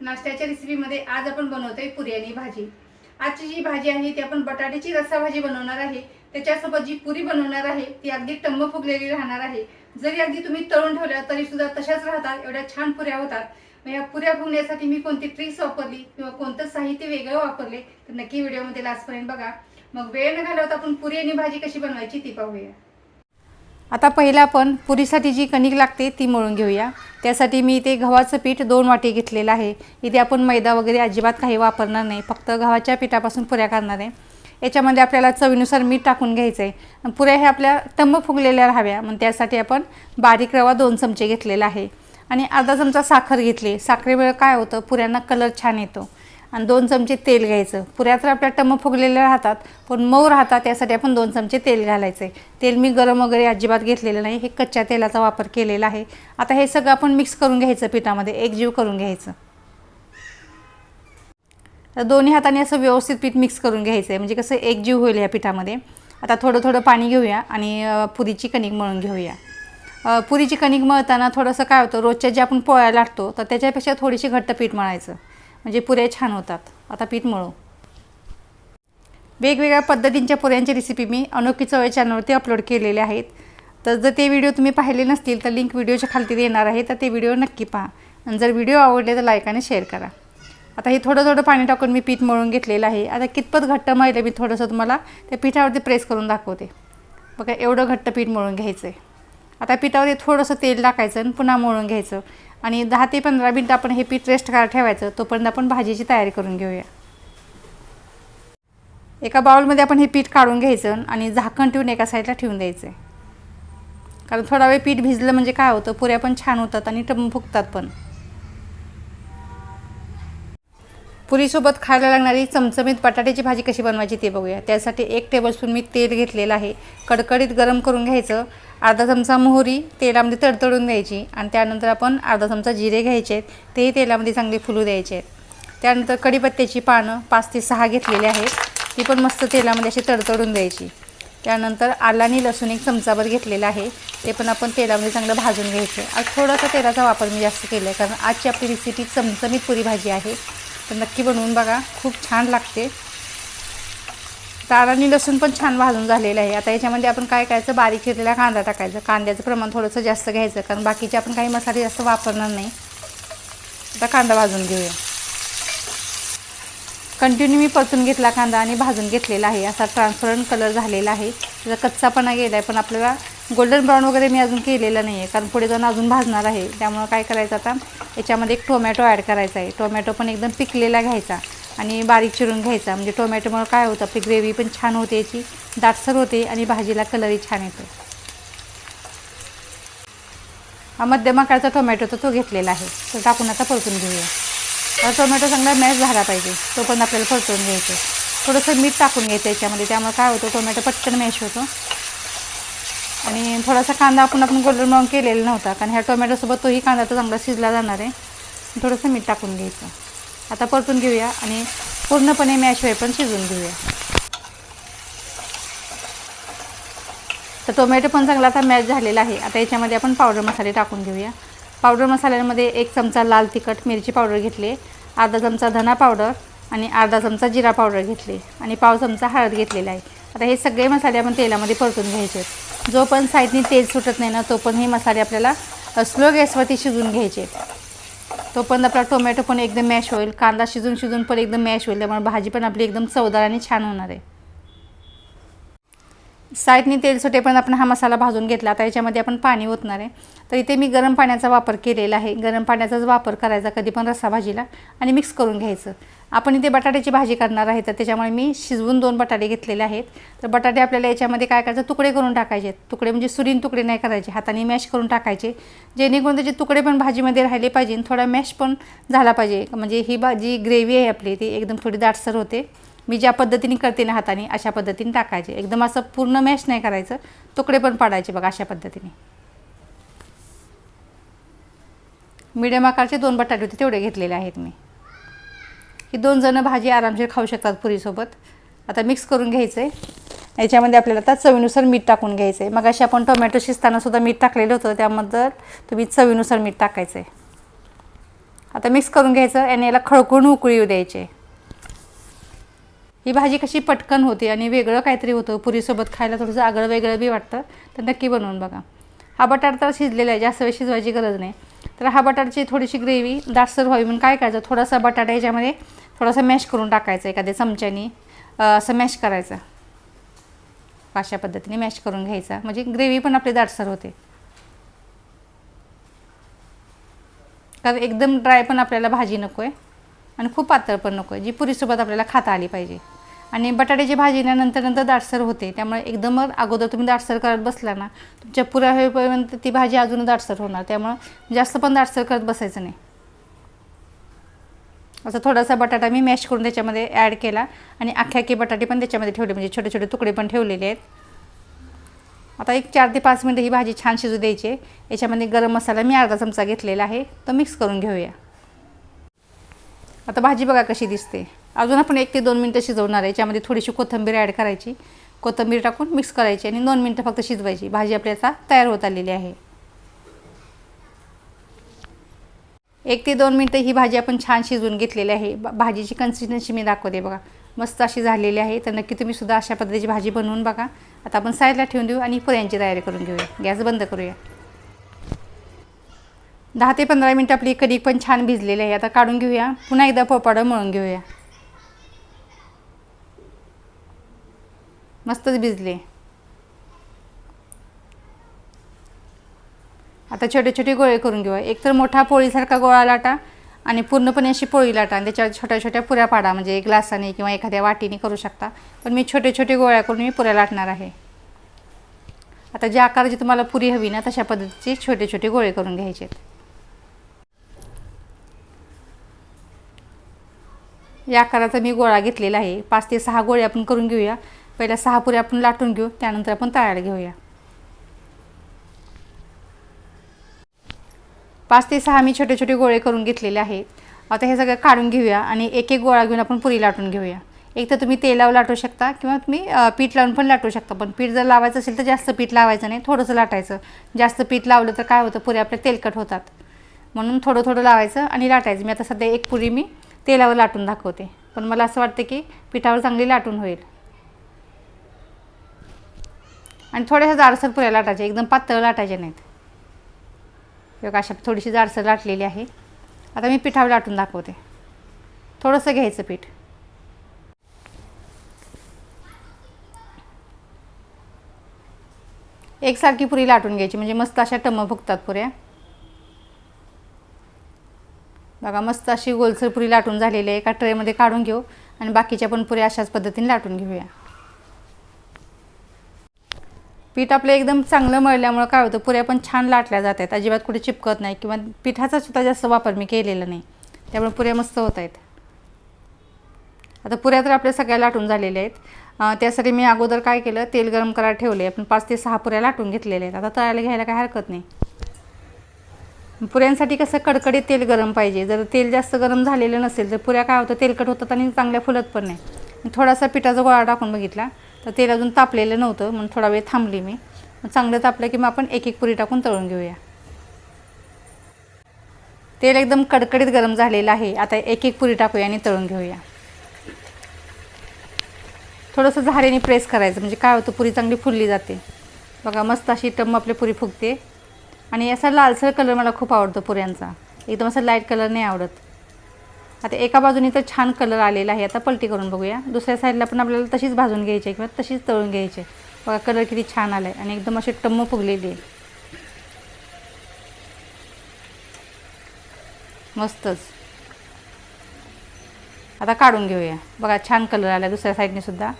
नाश्त्याच्या रेसिपीमध्ये आज आपण बनवतोय पुरी आणि भाजी. आजची जी भाजी आहे ती आपण बटाट्याची रस्सा भाजी बनवणार आहे. त्याच्यासोबत जी पुरी बनवणार आहे ती अगदी टंब फुगलेली राहणार आहे. जरी अगदी तुम्ही तळून ठेवल्या तरी सुद्धा तशाच राहतात एवढ्या छान पुऱ्या होतात. मग या पुऱ्या फुगण्यासाठी मी कोणती ट्रिक्स वापरली किंवा कोणतं साहित्य वेगळं वापरले तर नक्की व्हिडिओमध्ये लास्टपर्यंत बघा. मग वेळ न घालवता आपण पुरी आणि भाजी कशी बनवायची ती पाहूया. आता पहिला आपण पुरीसाठी जी कणिक लागते ती मळून घेऊया. त्यासाठी मी इथे गव्हाचं पीठ दोन वाटी घेतलेलं आहे. इथे आपण मैदा वगैरे अजिबात काही वापरणार नाही. फक्त गव्हाच्या पिठापासून पुऱ्या करणार आहे. याच्यामध्ये आपल्याला चवीनुसार मीठ टाकून घ्यायचं आहे पुऱ्या हे आपल्या तंब फुगलेल्या राहाव्या. मग त्यासाठी आपण बारीक रवा दोन चमचे घेतलेला आहे. आणि अर्धा चमचा साखर घेतली. साखरेमुळे काय होतं? पुऱ्यांना कलर छान येतो. आणि दोन चमचे तेल घ्यायचं. पुऱ्या तर आपल्या टम फुगलेल्या राहतात पण मऊ राहतात त्यासाठी आपण दोन चमचे तेल घालायचे. तेल मी गरम वगैरे अजिबात घेतलेलं नाही हे कच्च्या तेलाचा वापर केलेला आहे. आता हे सगळं आपण मिक्स करून घ्यायचं पिठामध्ये एकजीव करून घ्यायचं. तर दोन्ही हाताने असं व्यवस्थित पीठ मिक्स करून घ्यायचं आहे म्हणजे कसं एकजीव होईल या पिठामध्ये. आता थोडं थोडं पाणी घेऊया आणि पुरीची कणिक मळून घेऊया. पुरीची कणिक मळताना थोडंसं काय होतं रोजच्या जे आपण पोळ्या लाटतो तर त्याच्यापेक्षा थोडीशी घट्ट पीठ मळायचं. म्हणजे पुऱ्या छान होतात. आता पीठ मळू. वेगवेगळ्या पद्धतींच्या पुऱ्यांची रेसिपी मी अनोखी चवळ चॅनलवरती अपलोड केलेले आहेत. तर जर ते व्हिडिओ तुम्ही पाहिले नसतील तर लिंक व्हिडिओच्या खालती येणार आहे तर ते व्हिडिओ नक्की पहा. आणि जर व्हिडिओ आवडले तर लाईक आणि शेअर करा. आता हे थोडं थोडं पाणी टाकून मी पीठ मळून घेतलेलं आहे. आता कितपत घट्ट मळलं मी थोडंसं तुम्हाला त्या पिठावरती प्रेस करून दाखवते. बघा एवढं घट्ट पीठ मळून घ्यायचं आहे आता पिठावरती थोडंसं तेल टाकायचं आणि पुन्हा मळून घ्यायचं. आणि दहा ते पंधरा मिनटं आपण हे पीठ रेस्ट करायला ठेवायचं तोपर्यंत आपण भाजीची तयारी करून घेऊया. एका बाउलमध्ये आपण हे पीठ काढून घ्यायचं आणि झाकण ठेवून एका साईडला ठेवून द्यायचं. आहे कारण थोडा वेळ पीठ भिजलं म्हणजे काय होतं पुऱ्या पण छान होतात आणि टम फुगतात पण. पुरीसोबत खायला लागणारी चमचमीत बटाट्याची भाजी कशी बनवायची ते बघूया. त्यासाठी एक टेबलस्पून मी तेल घेतलेलं आहे. कडकडीत गरम करून घ्यायचं. अर्धा चमचा मोहरी तेलामध्ये तडतडून द्यायची आणि त्यानंतर आपण अर्धा चमचा जिरे घ्यायचे आहेत. तेही तेलामध्ये चांगले फुलू द्यायचे आहेत. त्यानंतर कढीपत्त्याची पानं पाच ते सहा घेतलेली आहेत. ती पण मस्त तेलामध्ये अशी तडतडून द्यायची. त्यानंतर आला आणि लसूण एक चमचाभर घेतलेला आहे. ते पण आपण तेलामध्ये चांगलं भाजून घ्यायचं. आज थोडासा तेलाचा वापर मी जास्त केला आहे कारण आजची आपली रेसिपी चमचमीत पुरी भाजी आहे. तर नक्की बनवून बघा. खूप छान लागते. दाळ आणि लसूण पण छान भाजून झालेलं आहे. आता याच्यामध्ये आपण काय करायचं बारीक चिरलेला कांदा टाकायचं. कांद्याचं प्रमाण थोडंसं जास्त घ्यायचं कारण बाकीचे आपण काही मसाले जास्त वापरणार नाही. आता कांदा भाजून घेऊया. कंटिन्यू मी परतून घेतला कांदा आणि भाजून घेतलेला आहे. असा ट्रान्सपरंट कलर झालेला आहे. त्याचा कच्चापणा गेला आहे पण आपल्याला गोल्डन ब्राऊन वगैरे मी अजून केलेलं नाही आहे कारण पुढे जाऊन अजून भाजणार आहे. त्यामुळं काय करायचं आता याच्यामध्ये एक टोमॅटो ॲड करायचा आहे. टोमॅटो पण एकदम पिकलेला घ्यायचा आणि बारीक चिरून घ्यायचा. म्हणजे टोमॅटोमुळं काय होतं आपली ग्रेव्ही पण छान होते याची दाटसर होते आणि भाजीला कलरही छान येतो. हा मध्यम आकाराचा टोमॅटो तर तो घेतलेला आहे. तो टाकून आता परतून घेऊया. टोमॅटो चांगला मॅश झाला पाहिजे. तो पण आपल्याला परतून घ्यायचं थोडंसं मीठ टाकून घ्यायचं याच्यामध्ये. त्यामुळे काय होतं टोमॅटो पटकन मॅश होतो. आणि थोडासा कांदा आपण आपण गोल्डन ब्राऊन केलेला नव्हता कारण ह्या टोमॅटोसोबत तोही कांदा तर चांगला शिजला जाणार आहे. थोडंसं मीठ टाकून घ्यायचं. आता परतून घेऊया आणि पूर्णपणे मॅशवे पण शिजून घेऊया. तर टोमॅटो पण चांगला आता मॅश झालेला आहे. आता याच्यामध्ये आपण पावडर मसाले टाकून घेऊया. पावडर मसाल्यामध्ये एक चमचा लाल तिखट मिरची पावडर घेतली अर्धा चमचा धना पावडर आणि अर्धा चमचा जिरा पावडर घेतली आणि पाव चमचा हळद घेतलेला आहे. आता हे सगळे मसाले आपण तेलामध्ये परतून घ्यायचे आहेत. जो पण साईडनी तेल सुटत नाही ना तो पण हे मसाले आपल्याला स्लो गॅसवरती शिजून घ्यायचे. तो पण आपला टोमॅटो पण एकदम मॅश होईल. कांदा शिजून शिजून पण एकदम मॅश होईल. त्यामुळे भाजी पण आपली एकदम चवदार आणि छान होणार आहे. साईडनी तेल सुटेपर्यंत आपण हा मसाला भाजून घेतला आता याच्यामध्ये आपण पाणी ओतणार आहे. तर इथे मी गरम पाण्याचा वापर केलेला आहे. गरम पाण्याचाच वापर करायचा कधी पण रस्सा भाजीला आणि मिक्स करून घ्यायचं. आपण इथे बटाट्याची भाजी करणार आहे तर त्याच्यामुळे मी शिजवून दोन बटाटे घेतलेले आहेत. तर बटाटे आपल्याला याच्यामध्ये काय करायचं तुकडे करून टाकायचे. तुकडे म्हणजे सुरीन तुकडे नाही करायचे हाताने मॅश करून टाकायचे. जेणेकरून त्याचे तुकडे पण भाजीमध्ये राहिले पाहिजे थोडा मॅश पण झाला पाहिजे. म्हणजे ही भाजी ग्रेव्ही आहे आपली ती एकदम थोडी दाटसर होते. मी ज्या पद्धतीने करते ना हाताने अशा पद्धतीने टाकायचे. एकदम असं पूर्ण मॅश नाही करायचं. तुकडे पण पाडायचे बघा अशा पद्धतीने. मीडियम आकारचे दोन बटाटे होते तेवढे घेतलेले आहेत मी. ही दोन जणं भाजी आरामशीर खाऊ शकतात पुरीसोबत. आता मिक्स करून घ्यायचं आहे याच्यामध्ये आपल्याला आता चवीनुसार मीठ टाकून घ्यायचं आहे मग अशी आपण टोमॅटो शिजतानासुद्धा मीठ टाकलेलं होतं त्याबद्दल तुम्ही चवीनुसार मीठ टाकायचं आहे आता मिक्स करून घ्यायचं आणि याला खळकळून उकळी येऊ द्यायची. ही भाजी कशी पटकन होते आणि वेगळं काहीतरी होतं. पुरीसोबत खायला थोडंसं आगळं वेगळं बी वाटतं. तर नक्की बनवून बघा. हा बटाटा तर शिजलेला आहे. जास्त वेळ शिजवायची गरज नाही. तर हा बटाट्याची थोडीशी ग्रेव्ही दाटसर व्हावी म्हणून काय करायचं? थोडासा बटाटा याच्यामध्ये थोडासा मॅश करून टाकायचा एखाद्या चमच्यानी. असं मॅश करायचं. अशा पद्धतीने मॅश करून घ्यायचा. म्हणजे ग्रेव्ही पण आपली दाटसर होते. कारण एकदम ड्राय पण आपल्याला भाजी नको आहे आणि खूप पातळ पण नको आहे जी पुरीसोबत आपल्याला खाता आली पाहिजे. आणि बटाट्याची भाजी ना नंतर नंतर दाटसर होते. त्यामुळे एकदम अगोदर तुम्ही दाटसर करत बसला ना तुमच्या पुऱ्या होईपर्यंत ती भाजी अजून दाटसर होणार. त्यामुळं जास्त पण दाटसर करत बसायचं नाही. असं थोडासा बटाटा मी मॅश करून त्याच्यामध्ये ॲड केला आणि अख्खे की बटाटे पण त्याच्यामध्ये ठेवले. म्हणजे छोटे छोटे तुकडे पण ठेवलेले आहेत. आता एक चार ते पाच मिनटं ही भाजी छान शिजू द्यायची. आहे याच्यामध्ये गरम मसाला मी अर्धा चमचा घेतलेला आहे. तो मिक्स करून घेऊया. आता भाजी बघा कशी दिसते. अजून आपण एक ते दोन मिनटं शिजवणार आहे. याच्यामध्ये थोडीशी कोथिंबीर ॲड करायची. कोथिंबीर टाकून मिक्स करायची आणि दोन मिनटं फक्त शिजवायची. भाजी आपली आता तयार होत आलेली आहे. एक ते दोन मिनटं ही भाजी आपण छान शिजवून घेतलेली आहे. भाजीची कन्सिस्टन्सी मी दाखवते बघा. मस्त अशी झालेली आहे. तर नक्की तुम्ही सुद्धा अशा पद्धतीची भाजी बनवून बघा. आता आपण साईडला ठेवून देऊ आणि पुऱ्यांची तयारी करून घेऊया. गॅस बंद करूया. दहा ते पंधरा मिनटं आपली कधी पण छान भिजलेली आहे. आता काढून घेऊया. पुन्हा एकदा पोपाडं मळून घेऊया. मस्तच भिजले. आता छोटे छोटे गोळे करून घेऊया. एक तर मोठा पोळीसारखा गोळा लाटा आणि पूर्णपणे अशी पोळी लाटा आणि त्याच्यावर छोट्या छोट्या पुऱ्या पाडा म्हणजे ग्लासाने किंवा एखाद्या वाटीने करू शकता. पण मी छोटे छोटे गोळ्या करून मी पुऱ्या लाटणार आहे. आता ज्या आकाराची तुम्हाला पुरी हवी ना तशा पद्धतीचे छोटे छोटे गोळे करून घ्यायचे या आकाराचा मी गोळा घेतलेला आहे. पाच ते सहा गोळे आपण करून घेऊया. पहिल्या सहा पुऱ्या आपण लाटून घेऊ त्यानंतर आपण तळायला घेऊया. पाच ते सहा मी छोटे छोटे गोळे करून घेतलेले आहेत. आता हे सगळं काढून घेऊया आणि एक एक गोळा घेऊन आपण पुरी लाटून घेऊया. एक तर तुम्ही तेलावर लाटू शकता किंवा तुम्ही पीठ लावून पण लाटू शकता पण पीठ जर लावायचं असेल तर जास्त पीठ लावायचं नाही थोडंसं लाटायचं. जास्त पीठ लावलं तर काय होतं पुऱ्या आपल्या तेलकट होतात. म्हणून थोडं थोडं लावायचं आणि लाटायचं. मी आता सध्या एक पुरी मी तेलावर लाटून दाखवते. पण मला असं वाटतं की पिठावर चांगली लाटून होईल. आणि थोड्याशा जाडसर पुऱ्या लाटायच्या एकदम पातळ लाटायच्या नाहीत. बघा अशा थोडीशी जाडसर लाटलेली आहे. आता मी पिठावर लाटून दाखवते. थोडंसं घ्यायचं पीठ. एकसारखी पुरी लाटून घ्यायची म्हणजे मस्त अशा टम्म फुगतात पुऱ्या. बघा मस्त अशी गोलसर पुरी लाटून झालेली आहे. एका ट्रेमध्ये काढून घेऊ आणि बाकीच्या पण पुऱ्या अशाच पद्धतीने लाटून घेऊया. पीठ आपलं एकदम चांगलं मळल्यामुळं काय होतं पुऱ्या पण छान लाटल्या जात आहेत अजिबात कुठे चिपकत नाही किंवा पिठाचा सुद्धा जास्त वापर मी केलेला नाही. त्यामुळे पुऱ्या मस्त होत आहेत. आता पुऱ्या तर आपल्या सगळ्या लाटून झालेल्या आहेत. त्यासाठी मी अगोदर काय केलं तेल गरम करायला ठेवले आपण पाच ते सहा पुऱ्या लाटून घेतलेल्या आहेत. आता तळायला घ्यायला काय हरकत नाही. पुऱ्यांसाठी कसं कडकडीत तेल गरम पाहिजे. जर तेल जास्त गरम झालेलं नसेल तर पुऱ्या काय होतं तेलकट होतात आणि चांगल्या फुलत पण नाही. थोडासा पिठाचा गोळा टाकून बघितला. तर तेल अजून तापलेलं नव्हतं म्हणून थोडा वेळ थांबली मी. मग चांगलं तापलं की मग आपण एक एक पुरी टाकून तळून घेऊया. तेल एकदम कडकडीत गरम झालेलं आहे. आता एक एक पुरी टाकूया आणि तळून घेऊया. थोडंसं झारेने प्रेस करायचं म्हणजे काय होतं पुरी चांगली फुलली जाते. बघा मस्त अशी टम आपली पुरी फुगते. आणि असा लालसर कलर मला खूप आवडतो पुऱ्यांचा. एकदम असा लाइट कलर नाही आवडत. आता एका बाजूने तर छान कलर आलेला आहे. आता पलटी करून बघूया. दुसऱ्या साईडला पण आपल्याला तशीच भाजून घ्यायची आहे किंवा तशीच तळून घ्यायची आहे. बघा कलर किती छान आला आहे आणि एकदम अशी टम्म फुगलेली आहे. मस्तच. आता काढून घेऊया. बघा छान कलर आला दुसऱ्या साईडने सुद्धा.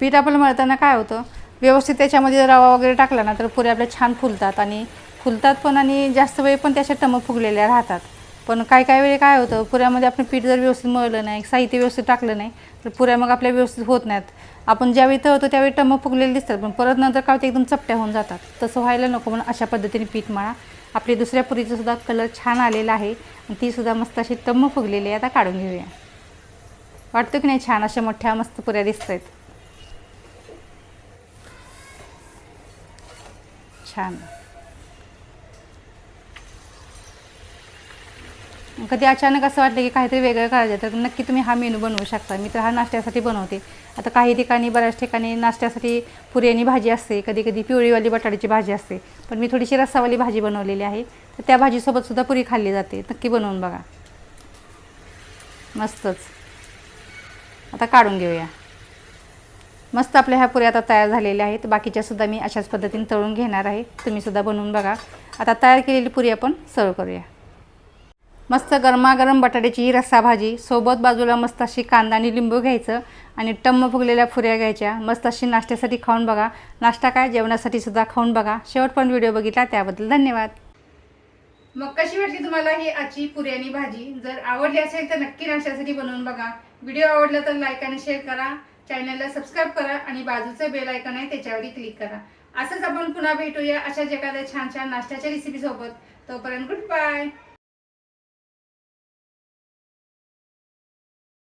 पीठ आपलं मळताना काय होतं? व्यवस्थित त्याच्यामध्ये रवा वगैरे टाकला ना तर पुऱ्या आपल्या छान फुलतात आणि फुलतात पण आणि जास्त वेळ पण त्याच्या टमक फुगलेल्या राहतात. पण काय काय वेळी काय होतं पुऱ्यामध्ये आपण पीठ जर व्यवस्थित मळलं नाही साहित्य व्यवस्थित टाकलं नाही तर पुऱ्या मग आपल्या व्यवस्थित होत नाहीत. आपण ज्यावेळी तळतो त्यावेळी टमक फुगलेले दिसतात पण परत नंतर काय होतं एकदम चपट्या होऊन जातात. तसं व्हायला नको म्हणून अशा पद्धतीने पीठ मळा. आपली दुसऱ्या पुरीचा सुद्धा कलर छान आलेला आहे आणि तीसुद्धा मस्त अशी टम्म फुगलेली आहे. आता काढून घेऊया. वाटतं की नाही छान अशा मोठ्या मस्त पुऱ्या दिसत आहेत छान. कधी अचानक असं वाटलं की काहीतरी वेगळं करायचं तर नक्की तुम्ही हा मेनू बनवू शकता. मी तर हा नाश्त्यासाठी बनवते. आता काही ठिकाणी बऱ्याच ठिकाणी नाश्त्यासाठी पुरी आणि भाजी असते. कधी कधी पिवळीवाली बटाट्याची भाजी असते. पण मी थोडीशी रस्सावाली भाजी बनवलेली आहे. तर त्या भाजीसोबतसुद्धा पुरी खाल्ली जाते. नक्की बनवून बघा. मस्तच. आता काढून घेऊया. मस्त आपल्या ह्या पुऱ्या आता तयार झालेल्या आहेत. बाकीच्या सुद्धा मी अशाच पद्धतीने तळून घेणार आहे. तुम्ही सुद्धा बनवून बघा. आता तयार केलेली पुरी आपण सर्व करूया. मस्त गरमागरम बटाट्याची रस्सा भाजी सोबत बाजूला मस्त अशी कांदा आणि लिंबू घ्यायचं आणि टम्म फुगलेल्या फुऱ्या घ्यायच्या. मस्त अशी नाश्त्यासाठी खाऊन बघा. नाश्ता काय? जेवणासाठी सुद्धा खाऊन बघा. शेवट पण व्हिडिओ बघितला त्याबद्दल धन्यवाद. मग कशी वाटली तुम्हाला ही आजची पुऱ्यानी भाजी? जर आवडली असेल तर नक्की नाश्त्यासाठी बनवून बघा. व्हिडिओ आवडला तर लाईक आणि शेअर करा. चॅनलला सबस्क्राईब करा आणि बाजूचं बेल आयकॉन आहे त्याच्यावरही क्लिक करा. असंच आपण पुन्हा भेटूया अशा जगाला छान छान नाश्त्याच्या रेसिपी सोबत. तोपर्यंत गुड बाय